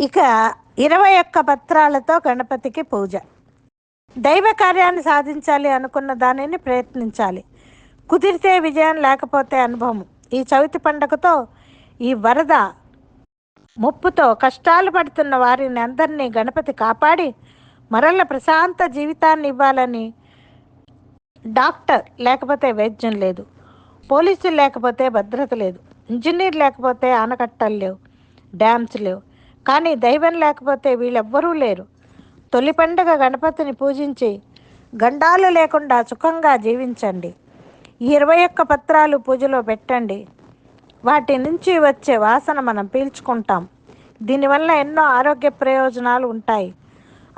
ఇక ఇరవై ఒక్క పత్రాలతో గణపతికి పూజ. దైవ కార్యాన్ని సాధించాలి అనుకున్న దానిని ప్రయత్నించాలి. కుదిరితే విజయం లేకపోతే అనుభవం. ఈ చవితి పండగతో ఈ వరద ముప్పుతో కష్టాలు పడుతున్న వారిని అందరినీ గణపతి కాపాడి మరల ప్రశాంత జీవితాన్ని ఇవ్వాలని డాక్టర్ లేకపోతే వైద్యం లేదు. పోలీసులు లేకపోతే భద్రత లేదు. ఇంజనీర్ లేకపోతే ఆనకట్టలు లేవు. డ్యామ్స్ లేవు. కానీ దైవం లేకపోతే వీళ్ళెవ్వరూ లేరు. తొలి పండుగ గణపతిని పూజించి గండాలు లేకుండా సుఖంగా జీవించండి. ఇరవై ఒక్క పత్రాలు పూజలో పెట్టండి. వాటి నుంచి వచ్చే వాసన మనం పీల్చుకుంటాం. దీనివల్ల ఎన్నో ఆరోగ్య ప్రయోజనాలు ఉంటాయి.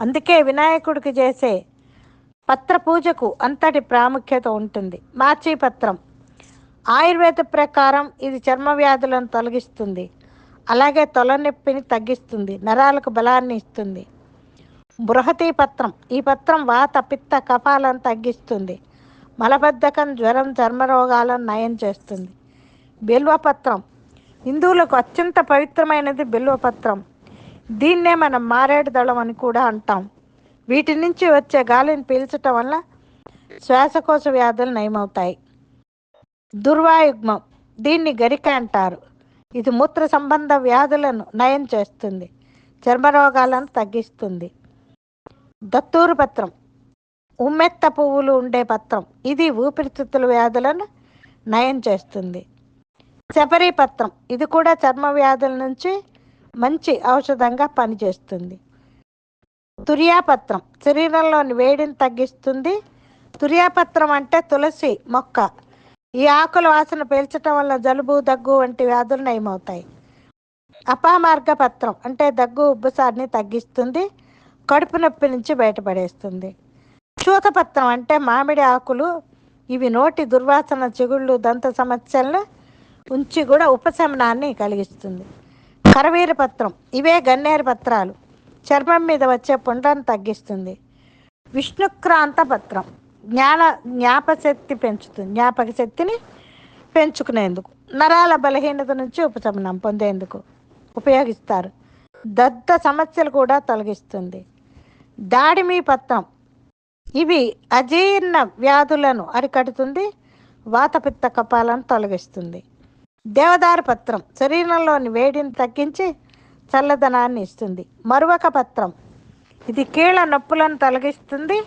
అందుకే వినాయకుడికి చేసే పత్ర పూజకు అంతటి ప్రాముఖ్యత ఉంటుంది. మార్చి పత్రం. ఆయుర్వేద ప్రకారం ఇది చర్మ వ్యాధులను తొలగిస్తుంది. అలాగే తొలనొప్పిని తగ్గిస్తుంది నరాలకు బలాన్ని ఇస్తుంది. బృహతి పత్రం ఈ పత్రం వాత పిత్త కఫాలను తగ్గిస్తుంది. మలబద్ధకం జ్వరం చర్మ రోగాలను నయం చేస్తుంది. బిల్వపత్రం హిందువులకు అత్యంత పవిత్రమైనది బిల్వపత్రం దీన్నే మనం మారేడు దళం అని కూడా అంటాం. వీటి నుంచి వచ్చే గాలిని పీల్చటం వల్ల శ్వాసకోశ వ్యాధులు నయమవుతాయి. దుర్వాయుగ్మం దీన్ని గరిక అంటారు. ఇది మూత్ర సంబంధ వ్యాధులను నయం చేస్తుంది. చర్మ రోగాలను తగ్గిస్తుంది. దత్తూరు పత్రం. ఉమ్మెత్త పువ్వులు ఉండే పత్రం. ఇది ఊపిరితిత్తుల వ్యాధులను నయం చేస్తుంది. శబరి పత్రం. ఇది కూడా చర్మ వ్యాధుల నుంచి మంచి ఔషధంగా పనిచేస్తుంది. తురియాపత్రం శరీరంలోని వేడిని తగ్గిస్తుంది. తురియాపత్రం అంటే తులసి మొక్క. ఈ ఆకుల వాసన పీల్చటం వల్ల జలుబు దగ్గు వంటి వ్యాధులు నయమవుతాయి. అపామార్గ పత్రం అంటే దగ్గు ఉబ్బసాన్ని తగ్గిస్తుంది కడుపు నొప్పి నుంచి బయటపడేస్తుంది. చూతపత్రం అంటే మామిడి ఆకులు ఇవి నోటి దుర్వాసన చిగుళ్ళు దంత సమస్యలను ఉంచి కూడా ఉపశమనాన్ని కలిగిస్తుంది. కరవీర పత్రం ఇవే గన్నేరు పత్రాలు. చర్మం మీద వచ్చే పుండ్రను తగ్గిస్తుంది. విష్ణుక్రాంత పత్రం జ్ఞాన జ్ఞాపశక్తి పెంచుతుంది జ్ఞాపక శక్తిని పెంచుకునేందుకు నరాల బలహీనత నుంచి ఉపశమనం పొందేందుకు ఉపయోగిస్తారు. దద్ద సమస్యలు కూడా తొలగిస్తుంది. దాడిమి పత్రం. ఇవి అజీర్ణ వ్యాధులను అరికడుతుంది వాతపిత్త కపాలను తొలగిస్తుంది. దేవదారు పత్రం శరీరంలోని వేడిని తగ్గించి చల్లదనాన్ని ఇస్తుంది. మరువక పత్రం. ఇది కీళ్ళ నొప్పులను తొలగిస్తుంది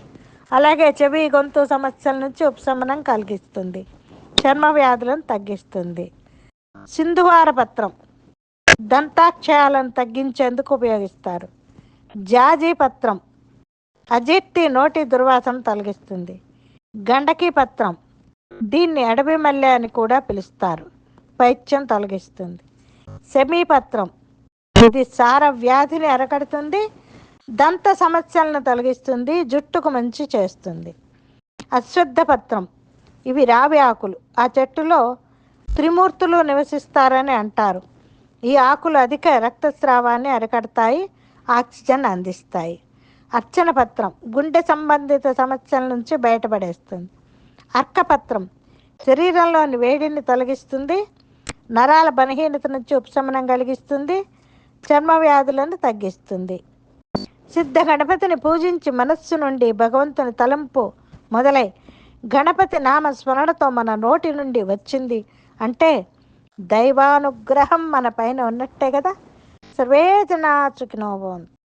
అలాగే చెవి గొంతు సమస్యల నుంచి ఉపశమనం కలిగిస్తుంది. చర్మ వ్యాధులను తగ్గిస్తుంది. సింధువార పత్రం. దంతాక్షయాలను తగ్గించేందుకు ఉపయోగిస్తారు. జాజీ పత్రం. అజీర్తి నోటి దుర్వాసన తొలగిస్తుంది. గండకి పత్రం. దీన్ని అడవి మల్లె అని కూడా పిలుస్తారు. పైత్యం తొలగిస్తుంది. సెమీపత్రం ఇది సార వ్యాధిని అరకడుతుంది. దంత సమస్యలను తొలగిస్తుంది జుట్టుకు మంచి చేస్తుంది. అశ్వద్ధ పత్రం. ఇవి రావి ఆకులు. ఆ చెట్టులో త్రిమూర్తులు నివసిస్తారని అంటారు. ఈ ఆకులు అధిక రక్తస్రావాన్ని అరికడతాయి ఆక్సిజన్ అందిస్తాయి. అర్చన పత్రం. గుండె సంబంధిత సమస్యల నుంచి బయటపడేస్తుంది. అర్కపత్రం శరీరంలోని వేడిని తొలగిస్తుంది నరాల బలహీనత నుంచి ఉపశమనం కలిగిస్తుంది చర్మ వ్యాధులను తగ్గిస్తుంది. సిద్ధ గణపతిని పూజించి మనస్సు నుండి భగవంతుని తలంపు మొదలై గణపతి నామ స్మరణతో మన నోటి నుండి వచ్చింది. అంటే దైవానుగ్రహం మన పైన ఉన్నట్టే కదా? సర్వే జనా